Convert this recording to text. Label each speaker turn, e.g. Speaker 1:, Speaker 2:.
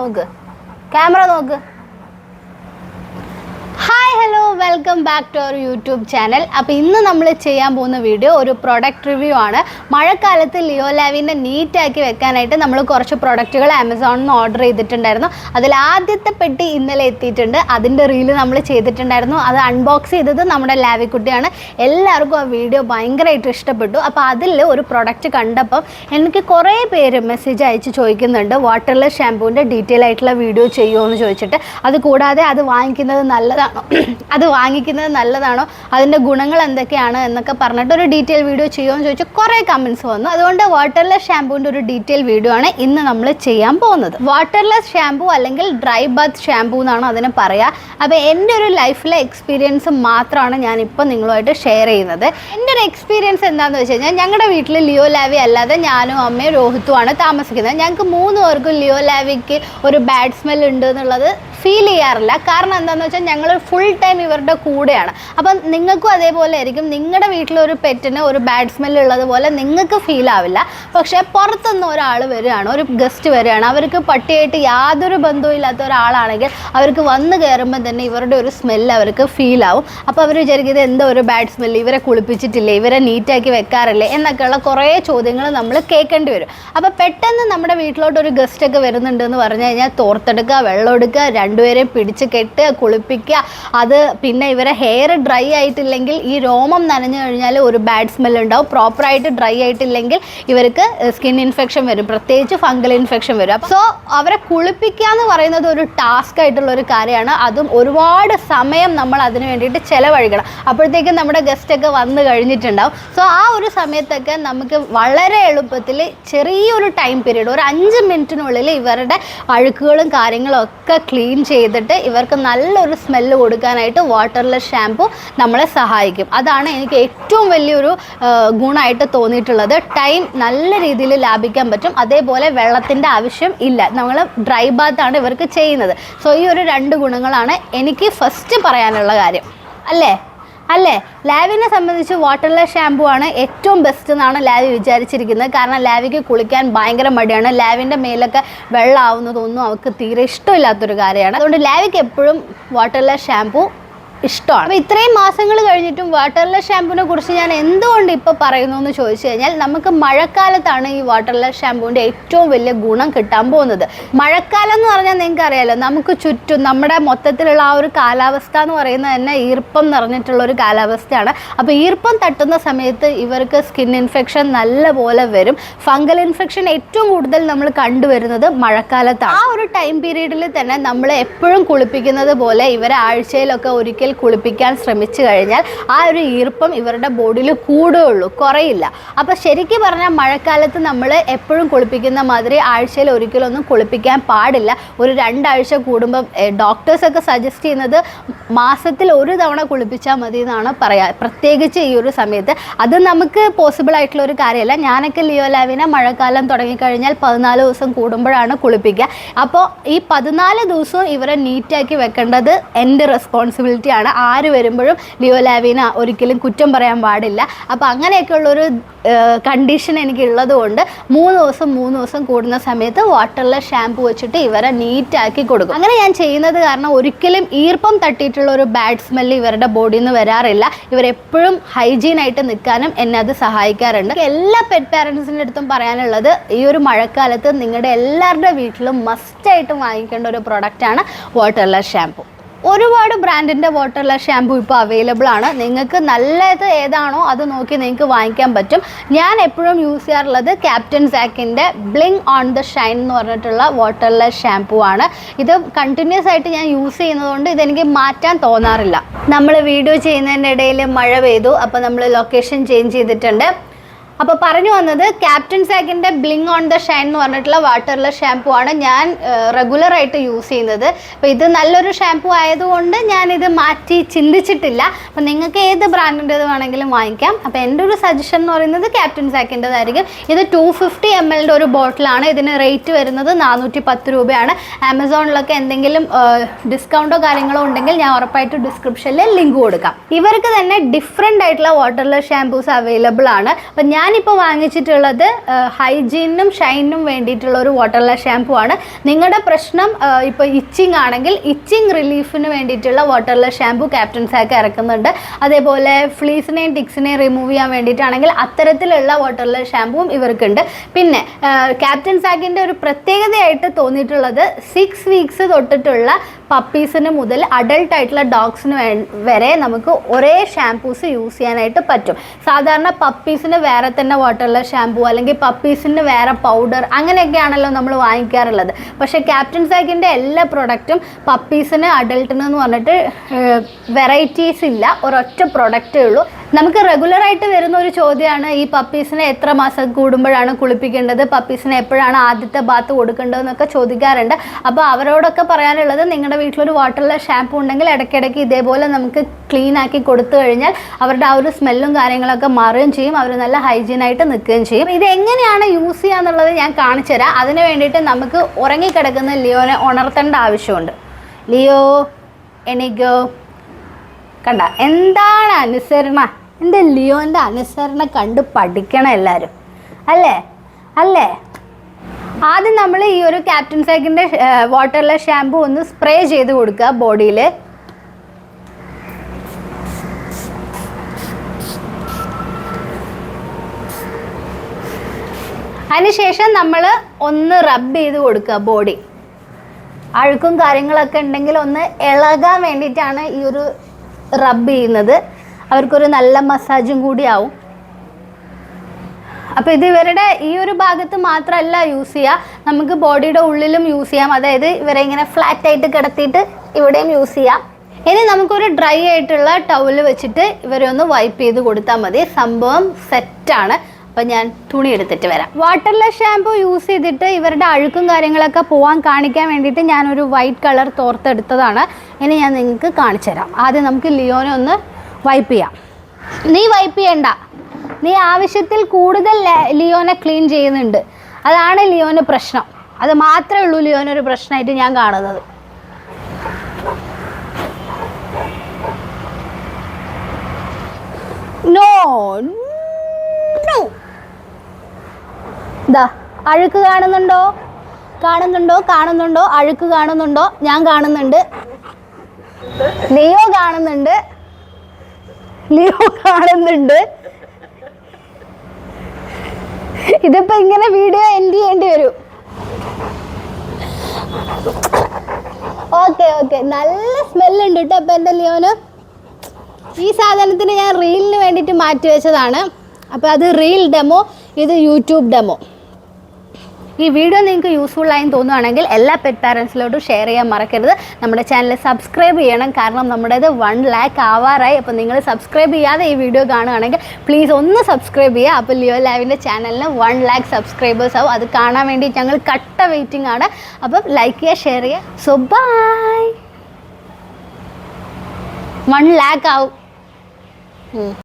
Speaker 1: നോക്ക്. ക്യാമറ നോക്ക്. Welcome back to our YouTube channel അപ്പോൾ ഇന്ന് നമ്മൾ ചെയ്യാൻ പോകുന്ന വീഡിയോ ഒരു പ്രൊഡക്റ്റ് റിവ്യൂ ആണ്. മഴക്കാലത്ത് ലിയോ ലാവിന്റെ നീറ്റാക്കി വെക്കാനായിട്ട് നമ്മൾ കുറച്ച് പ്രൊഡക്റ്റുകൾ ആമസോണിൽ നിന്ന് ഓർഡർ ചെയ്തിട്ടുണ്ടായിരുന്നു. അതിൽ ആദ്യത്തെ പെട്ടി ഇന്നലെ എത്തിയിട്ടുണ്ട്. അതിന്റെ റീൽ നമ്മൾ ചെയ്തിട്ടുണ്ടായിരുന്നു. അത് അൺബോക്സ് ചെയ്തത് നമ്മുടെ ലാവിക്കുട്ടിയാണ് എല്ലാവർക്കും ആ വീഡിയോ ഭയങ്കരമായിട്ട് ഇഷ്ടപ്പെട്ടു. അപ്പോൾ അതിൽ ഒരു പ്രൊഡക്റ്റ് കണ്ടപ്പോൾ എനിക്ക് കുറേ പേര് മെസ്സേജ് അയച്ച് ചോദിക്കുന്നുണ്ട്. വാട്ടർലെസ് ഷാമ്പൂവിന്റെ ഡീറ്റെയിൽ ആയിട്ടുള്ള വീഡിയോ ചെയ്യുമോ എന്ന് ചോദിച്ചിട്ട്. അത് കൂടാതെ അത് വാങ്ങിക്കുന്നത് നല്ലതാണോ? അത് വാങ്ങിക്കുന്നത് നല്ലതാണോ? അതിന്റെ ഗുണങ്ങൾ എന്തൊക്കെയാണ് എന്നൊക്കെ പറഞ്ഞിട്ട് ഒരു ഡീറ്റെയിൽ വീഡിയോ ചെയ്യുമോ എന്ന് ചോദിച്ചു. കുറേ കമൻസ് വന്നു. അതുകൊണ്ട് വാട്ടർലെസ് ഷാമ്പൂവിന്റെ ഒരു ഡീറ്റെയിൽ വീഡിയോ ആണ് ഇന്ന് നമ്മൾ ചെയ്യാൻ പോകുന്നത്. വാട്ടർലെസ് ഷാമ്പൂ അല്ലെങ്കിൽ ഡ്രൈ ബത്ത് ഷാമ്പൂ എന്നാണ് അതിന് പറയുക അപ്പോൾ എന്റെ ഒരു ലൈഫിലെ എക്സ്പീരിയൻസ് മാത്രമാണ് ഞാനിപ്പോൾ നിങ്ങളുമായിട്ട് ഷെയർ ചെയ്യുന്നത്. എന്റെ ഒരു എക്സ്പീരിയൻസ് എന്താണെന്ന് വെച്ച് കഴിഞ്ഞാൽ ഞങ്ങളുടെ വീട്ടിൽ ലിയോ ലാവി അല്ലാതെ ഞാനും അമ്മയും രോഹിത്തുമാണ് താമസിക്കുന്നത്. ഞങ്ങൾക്ക് മൂന്ന് പേർക്കും ലിയോ ലാവിക്ക് ഒരു ബാഡ് സ്മെൽ ഉണ്ട് എന്നുള്ളത് ഫീൽ ചെയ്യാറില്ല. കാരണം എന്താണെന്ന് വെച്ചാൽ ഞങ്ങൾ ഫുൾ ടൈം ഇവരുടെ കൂടെയാണ്. അപ്പം നിങ്ങൾക്കും അതേപോലെ ആയിരിക്കും. നിങ്ങളുടെ വീട്ടിലൊരു പെറ്റിന് ഒരു ബാഡ് സ്മെൽ ഉള്ളതുപോലെ നിങ്ങൾക്ക് ഫീൽ ആവില്ല. പക്ഷേ പുറത്തുനിന്ന് ഒരാൾ വരികയാണ് ഒരു ഗസ്റ്റ് വരികയാണ്. അവർക്ക് പട്ടിയായിട്ട് യാതൊരു ബന്ധവും ഇല്ലാത്ത ഒരാളാണെങ്കിൽ അവർക്ക് വന്നു കയറുമ്പോൾ തന്നെ ഇവരുടെ ഒരു സ്മെല്ല് അവർക്ക് ഫീൽ ആവും. അപ്പോൾ അവർ വിചാരിക്കുന്നത് എന്തോ ഒരു ബാഡ് സ്മെല്ല് ഇവരെ കുളിപ്പിച്ചിട്ടില്ലേ ഇവരെ നീറ്റാക്കി വെക്കാറില്ലേ എന്നൊക്കെയുള്ള കുറേ ചോദ്യങ്ങൾ നമ്മൾ കേൾക്കേണ്ടി വരും. അപ്പോൾ പെട്ടെന്ന് നമ്മുടെ വീട്ടിലോട്ട് ഒരു ഗസ്റ്റ് ഒക്കെ വരുന്നുണ്ട് പറഞ്ഞു കഴിഞ്ഞാൽ തോർത്തെടുക്കുക വെള്ളം എടുക്കുക രണ്ടുപേരെയും പിടിച്ച് കെട്ടുക കുളിപ്പിക്കുക. അത് പിന്നെ ഇവരെ ഹെയർ ഡ്രൈ ആയിട്ടില്ലെങ്കിൽ ഈ രോമം നനഞ്ഞു കഴിഞ്ഞാൽ ഒരു ബാഡ് സ്മെൽ ഉണ്ടാവും. പ്രോപ്പറായിട്ട് ഡ്രൈ ആയിട്ടില്ലെങ്കിൽ ഇവർക്ക് സ്കിൻ ഇൻഫെക്ഷൻ വരും. പ്രത്യേകിച്ച് ഫംഗൽ ഇൻഫെക്ഷൻ വരും. സോ അവരെ കുളിപ്പിക്കുക എന്ന് പറയുന്നത് ഒരു ടാസ്ക് ആയിട്ടുള്ള ഒരു കാര്യമാണ്. അതും ഒരുപാട് സമയം നമ്മൾ അതിന് വേണ്ടിയിട്ട് ചിലവഴിക്കണം. അപ്പോഴത്തേക്കും നമ്മുടെ ഗസ്റ്റൊക്കെ വന്നു കഴിഞ്ഞിട്ടുണ്ടാവും. സോ ആ ഒരു സമയത്തൊക്കെ നമുക്ക് വളരെ എളുപ്പത്തിൽ ചെറിയൊരു ടൈം പീരീഡ് ഒരു അഞ്ച് മിനിറ്റിനുള്ളിൽ ഇവരുടെ അഴുക്കുകളും കാര്യങ്ങളും ഒക്കെ ക്ലീൻ ചെയ്തിട്ട് ഇവർക്ക് നല്ലൊരു സ്മെല്ല് കൊടുക്കാനായിട്ട് വാട്ടർലെസ് ഷാമ്പു നമ്മളെ സഹായിക്കും. അതാണ് എനിക്ക് ഏറ്റവും വലിയൊരു ഗുണമായിട്ട് തോന്നിയിട്ടുള്ളത്. ടൈം നല്ല രീതിയിൽ ലാഭിക്കാൻ പറ്റും. അതേപോലെ വെള്ളത്തിന്റെ ആവശ്യം ഇല്ല. നമ്മൾ ഡ്രൈ ബാത്താണ് ഇവർക്ക് ചെയ്യുന്നത്. സോ ഈ ഒരു രണ്ട് ഗുണങ്ങളാണ് എനിക്ക് ഫസ്റ്റ് പറയാനുള്ള കാര്യം. അല്ലേ? അല്ലേ? ലാവിനെ സംബന്ധിച്ച് വാട്ടർലെസ് ഷാമ്പു ആണ് ഏറ്റവും ബെസ്റ്റ് എന്നാണ് ലാവി വിചാരിച്ചിരിക്കുന്നത്. കാരണം ലാവിക്ക് കുളിക്കാൻ ഭയങ്കര മടിയാണ്. ലാവിന്റെ മേലൊക്കെ വെള്ളമാവുന്നതൊന്നും അവൾക്ക് തീരെ ഇഷ്ടമില്ലാത്തൊരു കാര്യമാണ്. അതുകൊണ്ട് ലാവിക്ക് എപ്പോഴും വാട്ടർലെസ് ഷാമ്പു ഇഷ്ടമാണ്. അപ്പോൾ ഇത്രയും മാസങ്ങൾ കഴിഞ്ഞിട്ടും വാട്ടർലെസ് ഷാമ്പൂവിനെ കുറിച്ച് ഞാൻ എന്തുകൊണ്ട് ഇപ്പോൾ പറയുന്നു എന്ന് ചോദിച്ചു കഴിഞ്ഞാൽ നമുക്ക് മഴക്കാലത്താണ് ഈ വാട്ടർലെസ് ഷാമ്പൂവിന്റെ ഏറ്റവും വലിയ ഗുണം കിട്ടാൻ പോകുന്നത്. മഴക്കാലം എന്ന് പറഞ്ഞാൽ നിങ്ങൾക്ക് അറിയാലോ നമുക്ക് ചുറ്റും നമ്മുടെ മൊത്തത്തിലുള്ള ആ ഒരു കാലാവസ്ഥ എന്ന് പറയുന്നത് തന്നെ ഈർപ്പം നിറഞ്ഞിട്ടുള്ള ഒരു കാലാവസ്ഥയാണ്. അപ്പോൾ ഈർപ്പം തട്ടുന്ന സമയത്ത് ഇവർക്ക് സ്കിൻ ഇൻഫെക്ഷൻ നല്ലപോലെ വരും. ഫംഗൽ ഇൻഫെക്ഷൻ ഏറ്റവും കൂടുതൽ നമ്മൾ കണ്ടുവരുന്നത് മഴക്കാലത്താണ്. ആ ഒരു ടൈം പീരീഡിൽ തന്നെ നമ്മൾ എപ്പോഴും കുളിപ്പിക്കുന്നത് പോലെ ഇവരെ ആഴ്ചയിലൊക്കെ ഒരിക്കൽ കുളിപ്പിക്കാൻ ശ്രമിച്ചു കഴിഞ്ഞാൽ ആ ഒരു ഈർപ്പം ഇവരുടെ ബോഡിയിൽ കൂടുകയുള്ളൂ കുറയില്ല. അപ്പോൾ ശരിക്കും പറഞ്ഞാൽ മഴക്കാലത്ത് നമ്മൾ എപ്പോഴും കുളിപ്പിക്കുന്ന മാതിരി ആഴ്ചയിൽ ഒരിക്കലൊന്നും കുളിപ്പിക്കാൻ പാടില്ല. ഒരു രണ്ടാഴ്ച കൂടുമ്പം ഡോക്ടേഴ്സൊക്കെ സജസ്റ്റ് ചെയ്യുന്നത് മാസത്തിൽ ഒരു തവണ കുളിപ്പിച്ചാൽ മതി എന്നാണ് പറയുക പ്രത്യേകിച്ച് ഈ ഒരു സമയത്ത്. അത് നമുക്ക് പോസിബിൾ ആയിട്ടുള്ള ഒരു കാര്യമല്ല. ഞാനൊക്കെ ലിയോ ലാവിനെ മഴക്കാലം തുടങ്ങിക്കഴിഞ്ഞാൽ പതിനാല് ദിവസം കൂടുമ്പോഴാണ് കുളിപ്പിക്കുക. അപ്പോൾ ഈ പതിനാല് ദിവസവും ഇവരെ നീറ്റാക്കി വെക്കേണ്ടത് എന്റെ റെസ്പോൺസിബിലിറ്റിയാണ് ആര് വരുമ്പോഴും ലിയോ ലാവിന ഒരിക്കലും കുറ്റം പറയാൻ പാടില്ല. അപ്പോൾ അങ്ങനെയൊക്കെയുള്ളൊരു കണ്ടീഷൻ എനിക്കുള്ളത് കൊണ്ട് മൂന്ന് ദിവസം മൂന്ന് ദിവസം കൂടുന്ന സമയത്ത് വാട്ടർലെസ് ഷാമ്പു വെച്ചിട്ട് ഇവരെ നീറ്റാക്കി കൊടുക്കും. അങ്ങനെ ഞാൻ ചെയ്യുന്നത് കാരണം ഒരിക്കലും ഈർപ്പം തട്ടിയിട്ടുള്ള ഒരു ബാഡ് സ്മെല്ല് ഇവരുടെ ബോഡിയിൽ നിന്ന് വരാറില്ല. ഇവരെപ്പോഴും ഹൈജീൻ ആയിട്ട് നിൽക്കാനും എന്നെ അത് സഹായിക്കാറുണ്ട്. എല്ലാ പെറ്റ് പാരൻസിന്റെ അടുത്തും പറയാനുള്ളത് ഈ ഒരു മഴക്കാലത്ത് നിങ്ങളുടെ എല്ലാവരുടെ വീട്ടിലും മസ്റ്റായിട്ടും വാങ്ങിക്കേണ്ട ഒരു പ്രൊഡക്റ്റാണ് വാട്ടർലെസ് ഷാമ്പു ഒരുപാട് ബ്രാൻഡിന്റെ വാട്ടർലെസ് ഷാമ്പു ഇപ്പോൾ അവൈലബിൾ ആണ്. നിങ്ങൾക്ക് നല്ലത് ഏതാണോ അത് നോക്കി നിങ്ങൾക്ക് വാങ്ങിക്കാൻ പറ്റും. ഞാൻ എപ്പോഴും യൂസ് ചെയ്യാറുള്ളത് ക്യാപ്റ്റൻ സാക്കിന്റെ ബ്ലിങ് ഓൺ ദ ഷൈൻ എന്ന് പറഞ്ഞിട്ടുള്ള വാട്ടർലെസ് ഷാമ്പു ആണ്. ഇത് കണ്ടിന്യൂസ് ആയിട്ട് ഞാൻ യൂസ് ചെയ്യുന്നതുകൊണ്ട് ഇതെനിക്ക് മാറ്റാൻ തോന്നാറില്ല. നമ്മൾ വീഡിയോ ചെയ്യുന്നതിന്റെ ഇടയിൽ മഴ പെയ്തു. അപ്പോൾ നമ്മൾ ലൊക്കേഷൻ ചേഞ്ച് ചെയ്തിട്ടുണ്ട്. അപ്പോൾ പറഞ്ഞു വന്നത് ക്യാപ്റ്റൻ സാഗിന്റെ ബ്ലിങ് ഓൺ ദ ഷൈൻ എന്ന് പറഞ്ഞിട്ടുള്ള വാട്ടർലെസ് ഷാംപൂ ആണ് ഞാൻ റെഗുലർ ആയിട്ട് യൂസ് ചെയ്യുന്നത്. അപ്പോൾ ഇത് നല്ലൊരു ഷാംപൂ ആയതുകൊണ്ട് ഞാൻ ഇത് മാറ്റി ചിന്തിച്ചിട്ടില്ല. അപ്പോൾ നിങ്ങൾക്ക് ഏത് ബ്രാൻഡിന്റെത് വേണമെങ്കിലും വാങ്ങിക്കാം. അപ്പോൾ എന്റെ ഒരു സജഷൻ എന്ന് പറയുന്നത് ക്യാപ്റ്റൻ സാക്കിന്റെതായിരിക്കും ഇത് ടു ഫിഫ്റ്റി എം എല്ലിന്റെ ഒരു ബോട്ടിലാണ്. ഇതിന് റേറ്റ് വരുന്നത് നാനൂറ്റി പത്ത് രൂപയാണ്. ആമസോണിലൊക്കെ എന്തെങ്കിലും ഡിസ്കൗണ്ടോ കാര്യങ്ങളോ ഉണ്ടെങ്കിൽ ഞാൻ ഉറപ്പായിട്ട് ഡിസ്ക്രിപ്ഷനിൽ ലിങ്ക് കൊടുക്കാം. ഇവർക്ക് തന്നെ ഡിഫറെന്റ് ആയിട്ടുള്ള വാട്ടർലെസ് ഷാംപൂസ് അവൈലബിൾ ആണ്. അപ്പം ഞാൻ ഞാനിപ്പോൾ വാങ്ങിച്ചിട്ടുള്ളത് ഹൈജീനും ഷൈനിനും വേണ്ടിയിട്ടുള്ള ഒരു വാട്ടർലെസ് ഷാംപൂ ആണ്. നിങ്ങളുടെ പ്രശ്നം ഇപ്പോൾ ഇച്ചിങ് ആണെങ്കിൽ ഇച്ചിങ് റിലീഫിന് വേണ്ടിയിട്ടുള്ള വാട്ടർലെസ് ഷാംപൂ ക്യാപ്റ്റൻ സാക്ക് ഇറക്കുന്നുണ്ട്. അതേപോലെ ഫ്ലീസിനെയും ടിക്സിനെയും റിമൂവ് ചെയ്യാൻ വേണ്ടിയിട്ടാണെങ്കിൽ അത്തരത്തിലുള്ള വാട്ടർലെസ് ഷാംപൂവും ഇവർക്കുണ്ട്. പിന്നെ ക്യാപ്റ്റൻ സാക്കിന്റെ ഒരു പ്രത്യേകതയായിട്ട് തോന്നിയിട്ടുള്ളത് സിക്സ് വീക്സ് തൊട്ടിട്ടുള്ള പപ്പീസിന് മുതൽ അഡൾട്ട് ആയിട്ടുള്ള ഡോഗ്സിന് വരെ നമുക്ക് ഒരേ ഷാംപൂസ് യൂസ് ചെയ്യാനായിട്ട് പറ്റും. സാധാരണ പപ്പീസിന് വേറെ തന്നെ വാട്ടറുള്ള ഷാമ്പൂ അല്ലെങ്കിൽ പപ്പീസിന് വേറെ പൗഡർ അങ്ങനെയൊക്കെയാണല്ലോ നമ്മൾ വാങ്ങിക്കാറുള്ളത്. പക്ഷേ ക്യാപ്റ്റൻ സാക്കിന്റെ എല്ലാ പ്രൊഡക്റ്റും പപ്പീസിന് അഡൽട്ടിന് എന്ന് പറഞ്ഞിട്ട് വെറൈറ്റീസ് ഇല്ല. ഒരൊറ്റ പ്രൊഡക്റ്റേ ഉള്ളൂ. നമുക്ക് റെഗുലർ ആയിട്ട് വരുന്ന ഒരു ചോദ്യമാണ് ഈ പപ്പീസിനെ എത്ര മാസം കൂടുമ്പോഴാണ് കുളിപ്പിക്കേണ്ടത്? പപ്പീസിനെ എപ്പോഴാണ് ആദ്യത്തെ ബാത്ത് കൊടുക്കേണ്ടതെന്നൊക്കെ ചോദിക്കാറുണ്ട്. അപ്പോൾ അവരോടൊക്കെ പറയാനുള്ളത് നിങ്ങളുടെ വീട്ടിലൊരു വാട്ടറിലെ ഷാമ്പു ഉണ്ടെങ്കിൽ ഇടയ്ക്കിടയ്ക്ക് ഇതേപോലെ നമുക്ക് ക്ലീൻ ആക്കി കൊടുത്തു കഴിഞ്ഞാൽ അവരുടെ ആ ഒരു സ്മെല്ലും കാര്യങ്ങളൊക്കെ മാറുകയും ചെയ്യും. അവർ നല്ല ഹൈജീനായിട്ട് നിൽക്കുകയും ചെയ്യും. ഇത് എങ്ങനെയാണ് യൂസ് ചെയ്യുക എന്നുള്ളത് ഞാൻ കാണിച്ചു തരാം. അതിന് വേണ്ടിയിട്ട് നമുക്ക് ഉറങ്ങിക്കിടക്കുന്ന ലിയോനെ ഉണർത്തേണ്ട ആവശ്യമുണ്ട്. ലിയോ എനിക്കോ കണ്ട എന്താണ് അനുസരണ? എന്റെ ലിയോന്റെ അനുസരണ കണ്ട് പഠിക്കണം എല്ലാവരും അല്ലേ? അല്ലേ? ആദ്യം നമ്മൾ ഈ ഒരു ക്യാപ്റ്റൻ സൈക്കിന്റെ വാട്ടറിലെ ഷാമ്പു ഒന്ന് സ്പ്രേ ചെയ്ത് കൊടുക്കുക ബോഡിയിൽ അതിനുശേഷം നമ്മൾ ഒന്ന് റബ്ബ് ചെയ്ത് കൊടുക്കുക ബോഡി. അഴുക്കും കാര്യങ്ങളൊക്കെ ഉണ്ടെങ്കിൽ ഒന്ന് ഇളകാൻ വേണ്ടിയിട്ടാണ് ഈ ഒരു റബ്ബ് ചെയ്യുന്നത്. അവർക്കൊരു നല്ല മസാജും കൂടി ആവും. അപ്പോൾ ഇത് ഇവരുടെ ഈ ഒരു ഭാഗത്ത് മാത്രമല്ല യൂസ് ചെയ്യുക നമുക്ക് ബോഡിയുടെ ഉള്ളിലും യൂസ് ചെയ്യാം. അതായത് ഇവരെ ഇങ്ങനെ ഫ്ലാറ്റ് ആയിട്ട് കിടത്തിയിട്ട് ഇവിടെയും യൂസ് ചെയ്യാം. ഇനി നമുക്കൊരു ഡ്രൈ ആയിട്ടുള്ള ടവൽ വെച്ചിട്ട് ഇവരെ ഒന്ന് വൈപ്പ് ചെയ്ത് കൊടുത്താൽ മതി. സംഭവം സെറ്റാണ് അപ്പം ഞാൻ തുണി എടുത്തിട്ട് വരാം. വാട്ടർലെസ് ഷാംപൂ യൂസ് ചെയ്തിട്ട് ഇവരുടെ അഴുക്കും കാര്യങ്ങളൊക്കെ പോകാൻ കാണിക്കാൻ വേണ്ടിയിട്ട് ഞാനൊരു വൈറ്റ് കളർ തോർത്തെടുത്തതാണ്. ഇനി ഞാൻ നിങ്ങൾക്ക് കാണിച്ചു തരാം ആദ്യം നമുക്ക് ലിയോനെ ഒന്ന് വൈപ്പ് ചെയ്യാം. നീ വൈപ്പ് ചെയ്യണ്ട. നീ ആവശ്യത്തിൽ കൂടുതൽ ലിയോനെ ക്ലീൻ ചെയ്യുന്നുണ്ട്. അതാണ് ലിയോന് പ്രശ്നം. അത് മാത്രമേ ഉള്ളൂ ലിയോനൊരു പ്രശ്നമായിട്ട് ഞാൻ കാണുന്നത്. നോ അഴുക്ക് കാണുന്നുണ്ടോ? കാണുന്നുണ്ടോ? കാണുന്നുണ്ടോ? അഴുക്ക് കാണുന്നുണ്ടോ? ഞാൻ കാണുന്നുണ്ട്. ലിയോ കാണുന്നുണ്ട്. ലിയോ കാണുന്നുണ്ട്. ഇതിപ്പോ ഇങ്ങനെ വീഡിയോ എൻഡ് ചെയ്യേണ്ടി വരും. ഓക്കെ ഓക്കെ നല്ല സ്മെല്ലുണ്ട് കേട്ടോ അപ്പൊ എന്റെ ലിയോന്. ഈ സാധനത്തിന് ഞാൻ റീലിന് വേണ്ടിയിട്ട് മാറ്റി വെച്ചതാണ്. അപ്പോൾ അത് റീൽ ഡെമോ ഇത് യൂട്യൂബ് ഡെമോ ഈ വീഡിയോ നിങ്ങൾക്ക് യൂസ്ഫുൾ ആയി തോന്നുകയാണെങ്കിൽ എല്ലാ പെറ്റ് പാരൻസിലോട്ടും ഷെയർ ചെയ്യാൻ മറക്കരുത്. നമ്മുടെ ചാനൽ സബ്സ്ക്രൈബ് ചെയ്യണം. കാരണം നമ്മുടേത് വൺ ലാക്ക് ആവാറായി. അപ്പോൾ നിങ്ങൾ സബ്സ്ക്രൈബ് ചെയ്യാതെ ഈ വീഡിയോ കാണുകയാണെങ്കിൽ പ്ലീസ് ഒന്ന് സബ്സ്ക്രൈബ് ചെയ്യുക. അപ്പോൾ ലിയോ ലാവിന്റെ ചാനലിന് വൺ ലാക്ക് സബ്സ്ക്രൈബേഴ്സ് ആവും. അത് കാണാൻ വേണ്ടി ഞങ്ങൾ കട്ട വെയിറ്റിംഗ് ആണ്. അപ്പം ലൈക്ക് ചെയ്യുക ഷെയർ ചെയ്യുക. സോ ബൈ വൺ ലാക്ക് ആവും.